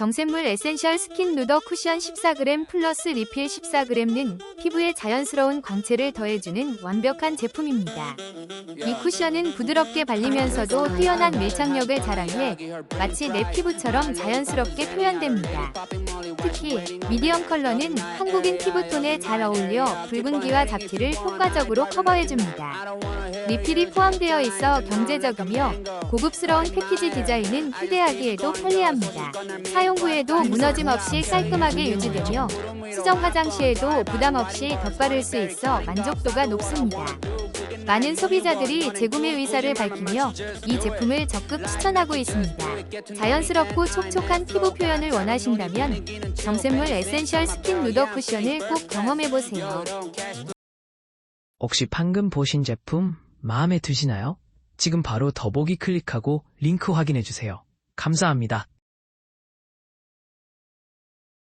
정샘물 에센셜 스킨 누더 쿠션 14g 플러스 리필 14g는 피부에 자연스러운 광채를 더해주는 완벽한 제품입니다. 이 쿠션은 부드럽게 발리면서도 뛰어난 밀착력을 자랑해 마치 내 피부처럼 자연스럽게 표현됩니다. 특히 미디엄 컬러는 한국인 피부톤에 잘 어울려 붉은기와 잡티를 효과적으로 커버해줍니다. 리필이 포함되어 있어 경제적이며 고급스러운 패키지 디자인은 휴대하기에도 편리합니다. 사용 후에도 무너짐 없이 깔끔하게 유지되며 수정 화장 시에도 부담 없이 덧바를 수 있어 만족도가 높습니다. 많은 소비자들이 재구매 의사를 밝히며 이 제품을 적극 추천하고 있습니다. 자연스럽고 촉촉한 피부 표현을 원하신다면 정샘물 에센셜 스킨 누더 쿠션을 꼭 경험해보세요. 혹시 방금 보신 제품 마음에 드시나요? 지금 바로 더보기 클릭하고 링크 확인해주세요. 감사합니다.